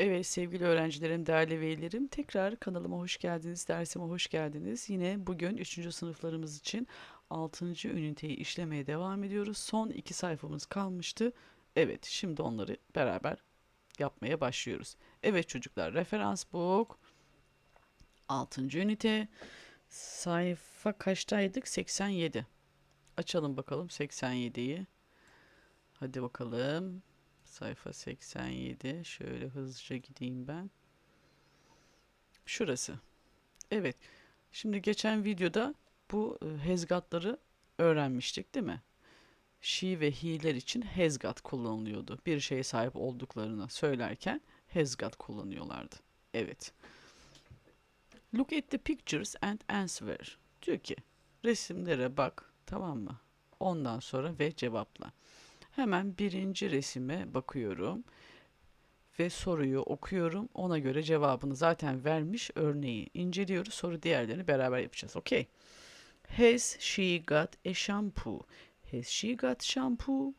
Evet sevgili öğrencilerim, değerli velilerim, tekrar kanalıma hoş geldiniz, dersime hoş geldiniz. Yine bugün 3. sınıflarımız için 6. üniteyi işlemeye devam ediyoruz. Son iki sayfamız kalmıştı. Evet, şimdi onları beraber yapmaya başlıyoruz. Evet çocuklar, referans book 6. ünite sayfa kaçtaydık? 87. Açalım bakalım 87'yi. Hadi bakalım. Sayfa 87. Şöyle hızlıca gideyim ben. Şurası. Evet. Şimdi geçen videoda bu e, hezgatları öğrenmiştik değil mi? She ve he'ler için hezgat kullanılıyordu. Bir şeye sahip olduklarını söylerken hezgat kullanıyorlardı. Evet. Look at the pictures and answer. Diyor ki resimlere bak tamam mı? Ondan sonra ve cevapla. Hemen birinci resime bakıyorum ve soruyu okuyorum. Ona göre cevabını zaten vermiş örneği inceliyoruz. Sonra diğerlerini beraber yapacağız. Okay. Has she got a shampoo? Has she got shampoo?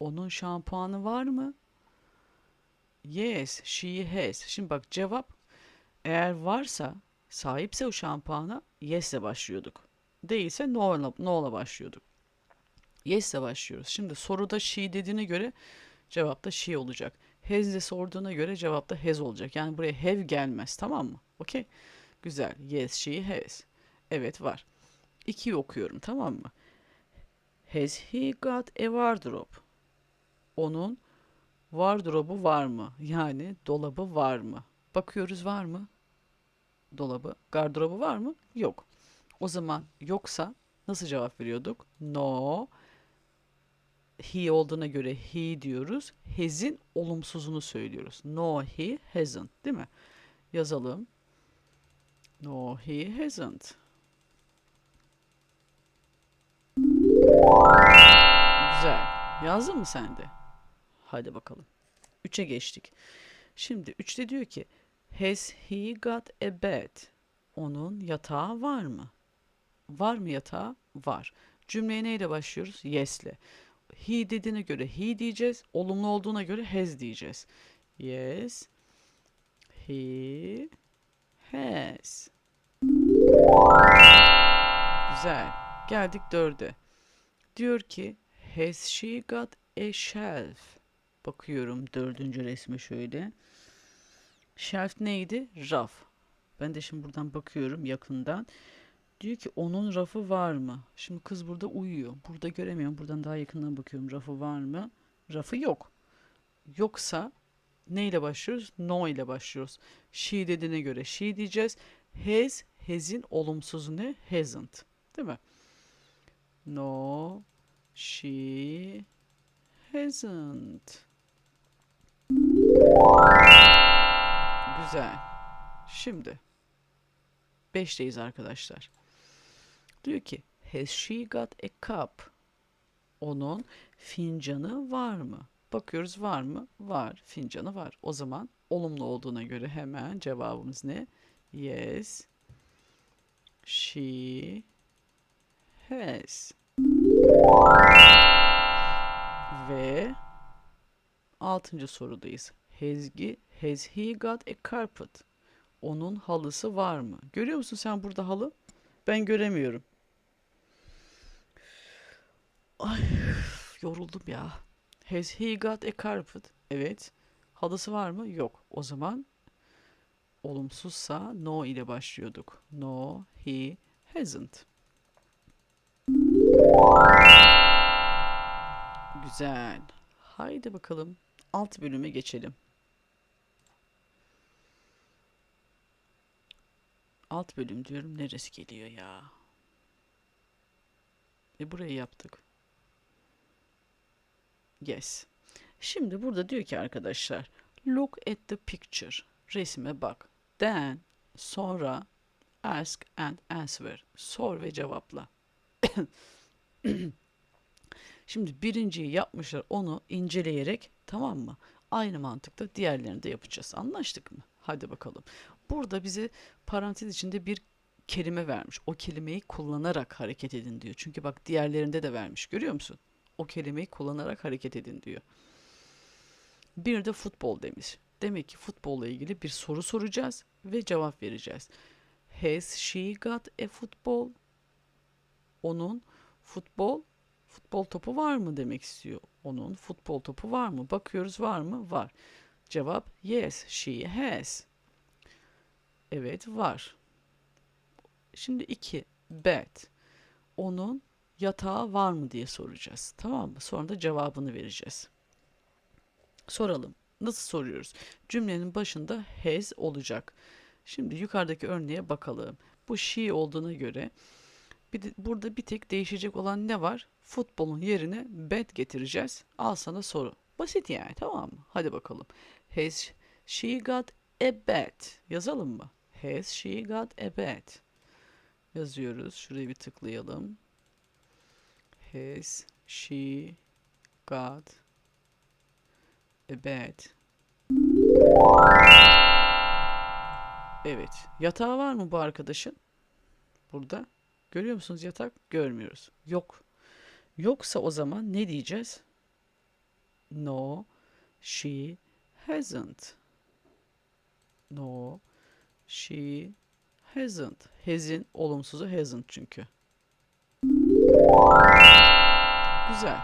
Onun şampuanı var mı? Yes, she has. Şimdi bak cevap eğer varsa, sahipse o şampuana yes ile başlıyorduk. Değilse no ile no başlıyorduk. Yes ile başlıyoruz. Şimdi soruda she dediğine göre cevapta she olacak. Has de sorduğuna göre cevapta has olacak. Yani buraya have gelmez tamam mı? Okey. Güzel. Yes she has. Evet var. İkiyi okuyorum tamam mı? Has he got a wardrobe? Onun wardrobe'u var mı? Yani dolabı var mı? Bakıyoruz var mı? Dolabı, gardırobu var mı? Yok. O zaman yoksa nasıl cevap veriyorduk? No. He olduğuna göre he diyoruz. Has'in olumsuzunu söylüyoruz. No he hasn't değil mi? Yazalım. No he hasn't. Güzel. Yazdın mı sen de? Hadi bakalım. 3'e geçtik. Şimdi 3'te diyor ki Has he got a bed? Onun yatağı var mı? Var mı yatağı? Var. Cümleye neyle başlıyoruz? Yes'le. He dediğine göre he diyeceğiz. Olumlu olduğuna göre has diyeceğiz. Yes. He has. Güzel. Geldik dörde. Diyor ki Has she got a shelf? Bakıyorum dördüncü resme şöyle. Shelf neydi? Raf. Ben de şimdi buradan bakıyorum yakından. Diyor ki onun rafı var mı? Şimdi kız burada uyuyor. Burada göremiyorum. Buradan daha yakından bakıyorum. Rafı var mı? Rafı yok. Yoksa neyle başlıyoruz? No ile başlıyoruz. She dediğine göre she diyeceğiz. Has, has'in olumsuzu ne? Hasn't. Değil mi? No, she hasn't. Güzel. Şimdi 5'teyiz arkadaşlar. Diyor ki Has she got a cup? Onun fincanı var mı? Bakıyoruz var mı? Var. Fincanı var. O zaman olumlu olduğuna göre hemen cevabımız ne? Yes. She has. Ve altıncı sorudayız. Hezgi, has he got a carpet? Onun halısı var mı? Görüyor musun sen burada halı? Ben göremiyorum. Ay yoruldum ya. Has he got a carpet? Evet. Halısı var mı? Yok. O zaman olumsuzsa no ile başlıyorduk. No, he hasn't. Güzel. Haydi bakalım alt bölüme geçelim. Alt bölüm diyorum. Neresi geliyor ya? E burayı yaptık. Yes. Şimdi burada diyor ki arkadaşlar. Look at the picture. Resme bak. Then sonra ask and answer. Sor ve cevapla. Şimdi birinciyi yapmışlar onu inceleyerek tamam mı? Aynı mantıkta diğerlerini de yapacağız. Anlaştık mı? Hadi bakalım. Burada bize parantez içinde bir kelime vermiş. O kelimeyi kullanarak hareket edin diyor. Çünkü bak diğerlerinde de vermiş. Görüyor musun? O kelimeyi kullanarak hareket edin diyor. Bir de futbol demiş. Demek ki futbolla ilgili bir soru soracağız ve cevap vereceğiz. Has she got a football? Onun futbol futbol topu var mı demek istiyor. Onun futbol topu var mı? Bakıyoruz var mı? Var. Cevap yes, she has. Evet var. Şimdi iki, bed. Onun yatağı var mı diye soracağız. Tamam mı? Sonra da cevabını vereceğiz. Soralım. Nasıl soruyoruz? Cümlenin başında has olacak. Şimdi yukarıdaki örneğe bakalım. Bu she olduğuna göre bir de, burada bir tek değişecek olan ne var? Futbolun yerine bed getireceğiz. Al sana soru. Basit yani tamam mı? Hadi bakalım. Has she got a bed? Yazalım mı? Has she got a bed? Yazıyoruz. Şurayı bir tıklayalım. Has she got a bed? Evet. Yatağı var mı bu arkadaşın? Burada. Görüyor musunuz yatak? Görmüyoruz. Yok. Yoksa o zaman ne diyeceğiz? No, she hasn't. No, she hasn't. Has'in olumsuzu hasn't çünkü. Güzel.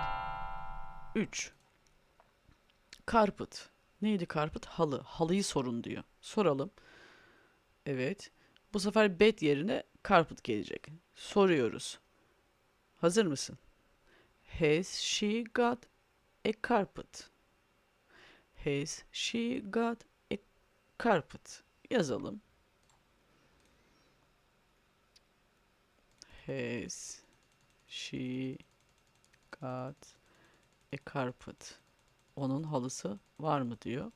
3. Carpet. Neydi carpet? Halı. Halıyı sorun diyor. Soralım. Evet. Bu sefer bed yerine carpet gelecek. Soruyoruz. Hazır mısın? Has she got a carpet? Has she got a carpet? Yazalım. Has she got a carpet? Onun halısı var mı diyor.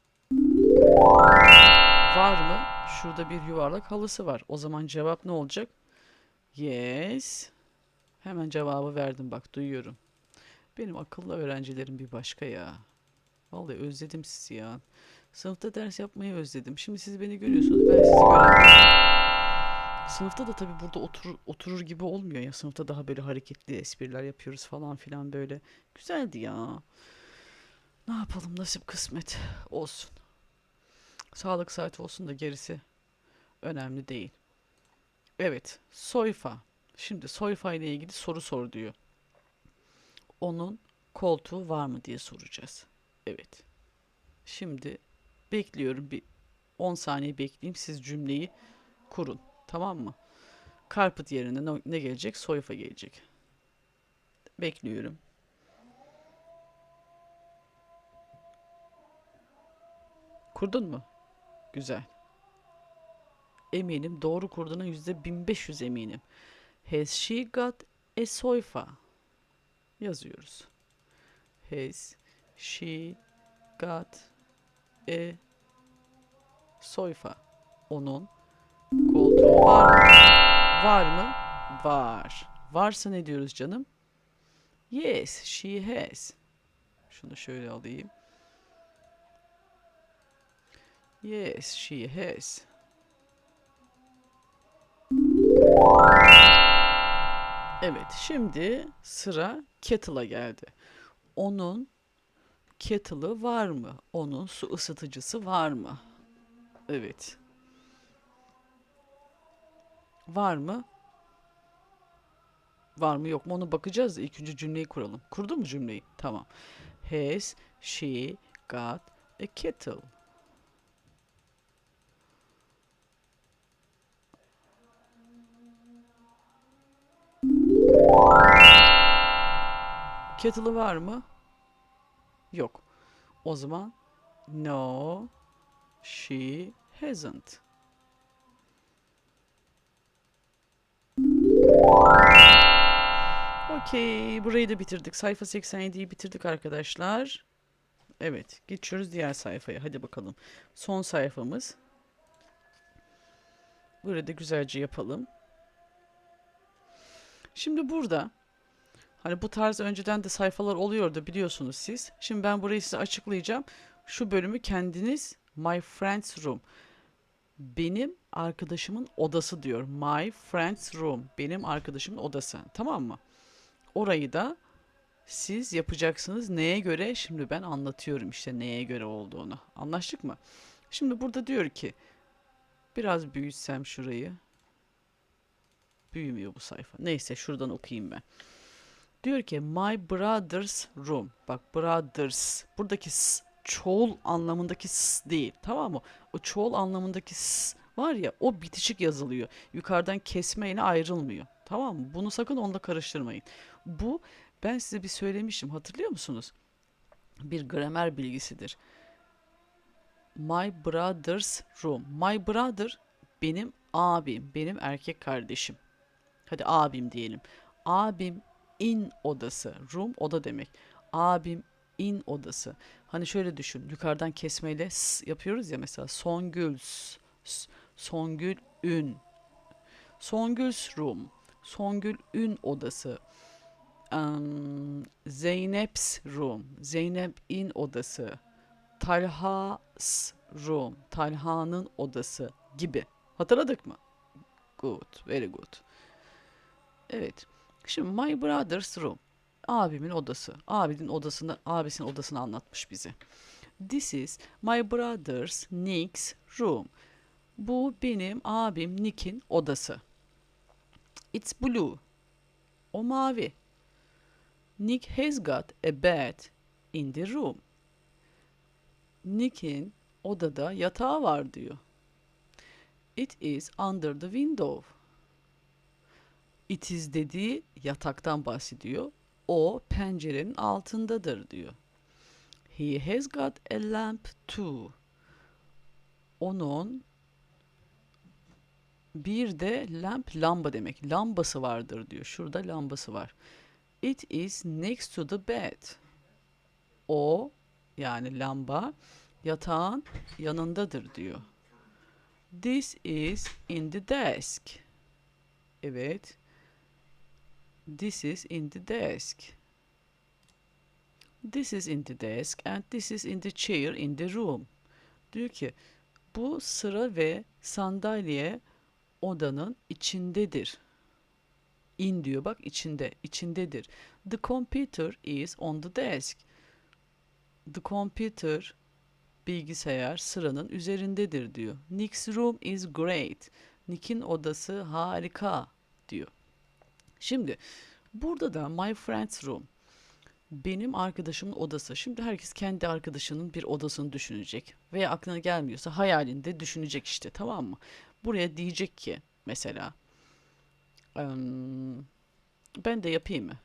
Var mı? Şurada bir yuvarlak halısı var. O zaman cevap ne olacak? Yes. Hemen cevabı verdim bak duyuyorum. Benim akıllı öğrencilerim bir başka ya. Vallahi özledim sizi ya. Sınıfta ders yapmayı özledim. Şimdi siz beni görüyorsunuz ben sizi göremiyorum. Sınıfta da tabii burada oturur, oturur gibi olmuyor ya. Sınıfta daha böyle hareketli espriler yapıyoruz falan filan böyle. Güzeldi ya. Ne yapalım nasip kısmet olsun. Sağlık saati olsun da gerisi önemli değil. Evet, soyfa. Şimdi soyfa ile ilgili soru sor diyor. Onun koltuğu var mı diye soracağız. Evet. Şimdi bekliyorum bir 10 saniye bekleyeyim siz cümleyi kurun. Tamam mı? Carpet yerine ne- gelecek? Soyfa gelecek. Bekliyorum. Kurdun mu? Güzel. Eminim doğru kurduğuna yüzde 1500 eminim. Has she got a sofa? Yazıyoruz. Has she got a sofa? Onun var mı? Var mı? Var. Varsa ne diyoruz canım? Yes, she has. Şunu şöyle alayım. Yes, she has. Evet, şimdi sıra kettle'a geldi. Onun kettle'ı var mı? Onun su ısıtıcısı var mı? Evet. Var mı? Var mı yok mu onu bakacağız ilk önce cümleyi kuralım. Kurdun mu cümleyi? Tamam. Has she got a kettle? Kettle'ı var mı? Yok. O zaman no she hasn't. Okey, burayı da bitirdik. Sayfa 87'yi bitirdik arkadaşlar. Evet, geçiyoruz diğer sayfaya. Hadi bakalım. Son sayfamız. Burada güzelce yapalım. Şimdi burada hani bu tarz önceden de sayfalar oluyordu biliyorsunuz siz. Şimdi ben burayı size açıklayacağım. Şu bölümü kendiniz My Friend's Room. Benim arkadaşımın odası diyor. My Friend's Room. Benim arkadaşımın odası. Tamam mı? Orayı da Siz yapacaksınız neye göre? Şimdi ben anlatıyorum işte neye göre olduğunu. Anlaştık mı? Şimdi burada diyor ki biraz büyütsem şurayı. Büyümüyor bu sayfa. Neyse şuradan okuyayım ben. Diyor ki my brother's room. Bak brothers. Buradaki s çoğul anlamındaki s değil. Tamam mı? O çoğul anlamındaki s var ya o bitişik yazılıyor. Yukarıdan kesmeyle ayrılmıyor. Tamam mı? Bunu sakın onunla karıştırmayın. Bu ben size bir söylemiştim. Hatırlıyor musunuz? Bir gramer bilgisidir. My brother's room. My brother benim abim, benim erkek kardeşim. Hadi abim diyelim. Abim in odası. Room oda demek. Abim in odası. Hani şöyle düşün. Yukarıdan kesmeyle s yapıyoruz ya mesela. Songül s, Songül ün. Songül's room. Songül ün odası. Um, Zeynep's room. Zeynep in odası. Talha's room. Talha'nın odası gibi. Hatırladık mı? Good. Very good. Evet. Şimdi my brother's room. Abimin odası. Abinin odasını, abisinin odasını anlatmış bize. This is my brother's Nick's room. Bu benim abim Nick'in odası. It's blue. O mavi. Nick has got a bed in the room. Nick'in odada yatağı var diyor. It is under the window. It is dediği yataktan bahsediyor. O pencerenin altındadır diyor. He has got a lamp too. Onun bir de lamp lamba demek. Lambası vardır diyor. Şurada lambası var. It is next to the bed. O yani lamba yatağın yanındadır diyor. This is in the desk. Evet. This is in the desk. This is in the desk and this is in the chair in the room. Diyor ki bu sıra ve sandalye odanın içindedir. In diyor bak içinde, içindedir. The computer is on the desk. The computer bilgisayar sıranın üzerindedir diyor. Nick's room is great. Nick'in odası harika diyor. Şimdi burada da my friend's room benim arkadaşımın odası. Şimdi herkes kendi arkadaşının bir odasını düşünecek. Veya aklına gelmiyorsa hayalinde düşünecek işte tamam mı? Buraya diyecek ki mesela "Em, ben de yapayım mı?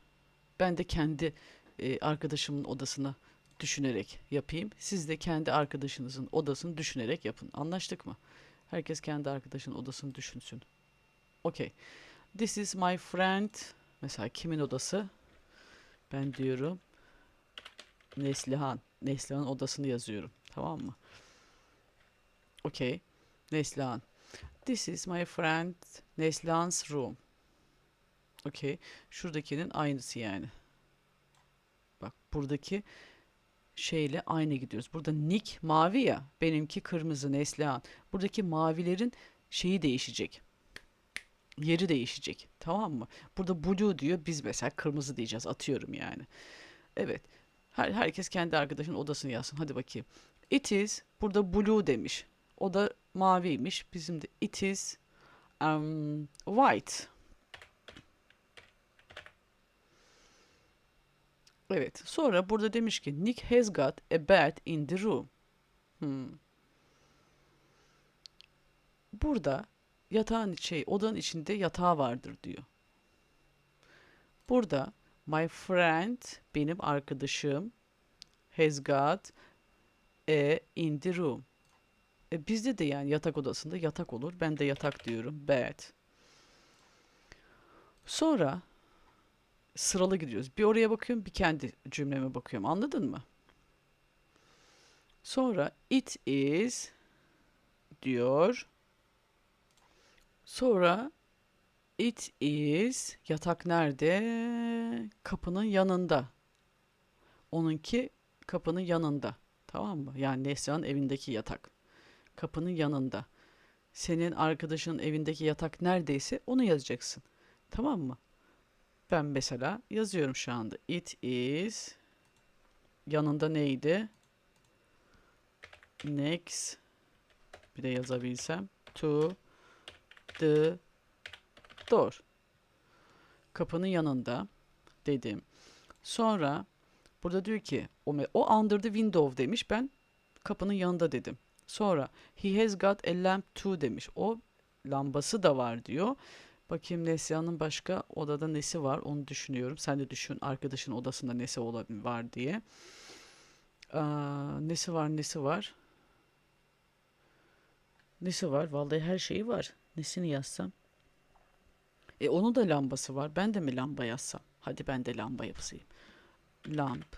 Ben de kendi e, arkadaşımın odasını düşünerek yapayım. Siz de kendi arkadaşınızın odasını düşünerek yapın. Anlaştık mı? Herkes kendi arkadaşının odasını düşünsün. Okay. This is my friend. Mesela kimin odası? Ben diyorum Neslihan. Neslihan odasını yazıyorum. Tamam mı? Okay. Neslihan. This is my friend Neslihan's room. Okay. Şuradakinin aynısı yani. Bak buradaki şeyle aynı gidiyoruz. Burada Nick mavi ya. Benimki kırmızı Neslihan. Buradaki mavilerin şeyi değişecek. Yeri değişecek. Tamam mı? Burada blue diyor. Biz mesela kırmızı diyeceğiz. Atıyorum yani. Evet. Her, herkes kendi arkadaşının odasını yazsın. Hadi bakayım. It is. Burada blue demiş. O da maviymiş. Bizim de it is um, white. Evet. Sonra burada demiş ki Nick has got a bed in the room. Hmm. Burada yatağın şey odanın içinde yatağı vardır diyor. Burada my friend benim arkadaşım has got a in the room. E bizde de yani yatak odasında yatak olur. Ben de yatak diyorum. Bed. Sonra sıralı gidiyoruz. Bir oraya bakıyorum, bir kendi cümleme bakıyorum. Anladın mı? Sonra it is diyor. Sonra it is yatak nerede? Kapının yanında. Onunki kapının yanında. Tamam mı? Yani Neslihan'ın evindeki yatak. Kapının yanında. Senin arkadaşının evindeki yatak neredeyse onu yazacaksın. Tamam mı? Ben mesela yazıyorum şu anda. It is yanında neydi? Next bir de yazabilsem to the door. Kapının yanında dedim. Sonra burada diyor ki o, o under the window demiş. Ben kapının yanında dedim. Sonra he has got a lamp too demiş. O lambası da var diyor. Bakayım Neslihan'ın başka odada nesi var onu düşünüyorum. Sen de düşün arkadaşın odasında nesi var diye. Aa, nesi var nesi var? Nesi var? Vallahi her şeyi var. Nesini yazsam? E onun da lambası var. Ben de mi lamba yazsam? Hadi ben de lamba yazayım. Lamp.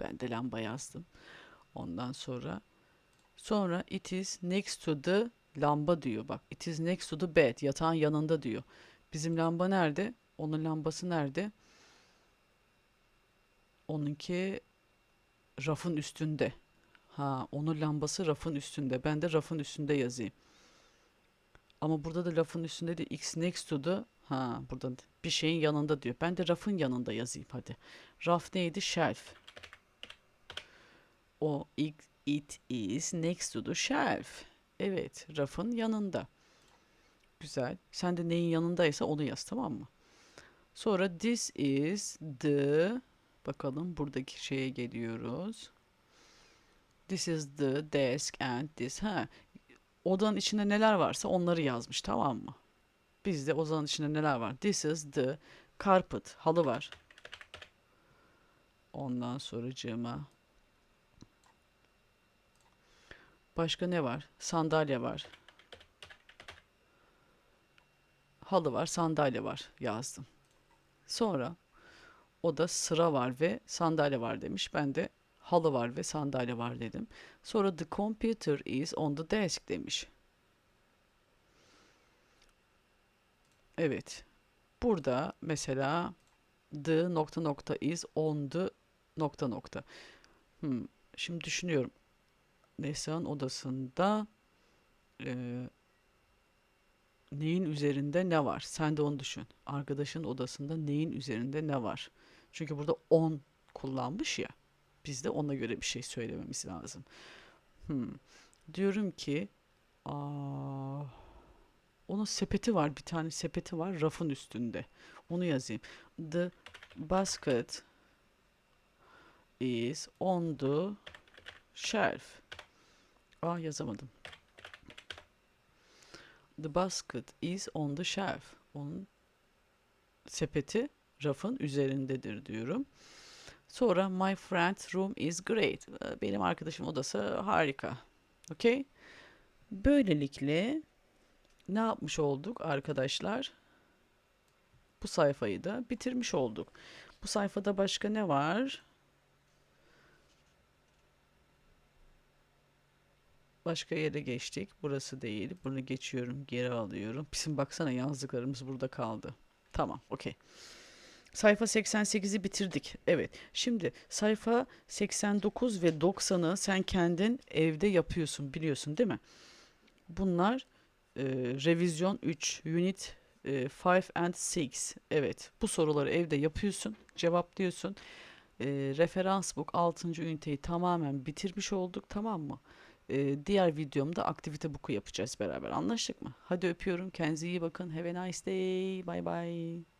Ben de lamba yazdım. Ondan sonra sonra it is next to the lamba diyor bak. It is next to the bed. Yatağın yanında diyor. Bizim lamba nerede? Onun lambası nerede? Onunki rafın üstünde. Ha, onun lambası rafın üstünde. Ben de rafın üstünde yazayım. Ama burada da rafın üstünde de x next to the ha burada bir şeyin yanında diyor. Ben de rafın yanında yazayım hadi. Raf neydi? Shelf. O it, is next to the shelf. Evet, rafın yanında. Güzel. Sen de neyin yanındaysa onu yaz tamam mı? Sonra this is the bakalım buradaki şeye geliyoruz. This is the desk and this. Ha, odanın içinde neler varsa onları yazmış tamam mı? Bizde odanın içinde neler var? This is the carpet. Halı var. Ondan sonracığıma. Başka ne var? Sandalye var. Halı var, sandalye var yazdım. Sonra o da sıra var ve sandalye var demiş. Ben de halı var ve sandalye var dedim. Sonra the computer is on the desk demiş. Evet. Burada mesela the nokta nokta is on the nokta nokta. Hmm, Şimdi düşünüyorum. Neslihan odasında e, neyin üzerinde ne var? Sen de onu düşün. Arkadaşın odasında neyin üzerinde ne var? Çünkü burada on kullanmış ya. Biz de ona göre bir şey söylememiz lazım. Hmm. Diyorum ki aa, onun sepeti var. Bir tane sepeti var rafın üstünde. Onu yazayım. The basket is on the shelf. Aa yazamadım. The basket is on the shelf. Onun sepeti rafın üzerindedir diyorum. Sonra my friend's room is great. Benim arkadaşım odası harika. Okay? Böylelikle ne yapmış olduk arkadaşlar? Bu sayfayı da bitirmiş olduk. Bu sayfada başka ne var? Başka yere geçtik. Burası değil. Bunu geçiyorum, geri alıyorum. Bizim baksana yazdıklarımız burada kaldı. Tamam, okey. Sayfa 88'i bitirdik. Evet. Şimdi sayfa 89 ve 90'ı sen kendin evde yapıyorsun, biliyorsun değil mi? Bunlar e, revizyon 3, unit 5 and 6. Evet. Bu soruları evde yapıyorsun, cevaplıyorsun. E, referans book 6. üniteyi tamamen bitirmiş olduk, tamam mı? E, diğer videomda aktivite book'u yapacağız beraber. Anlaştık mı? Hadi öpüyorum. Kendinize iyi bakın. Have a nice day. Bye bye.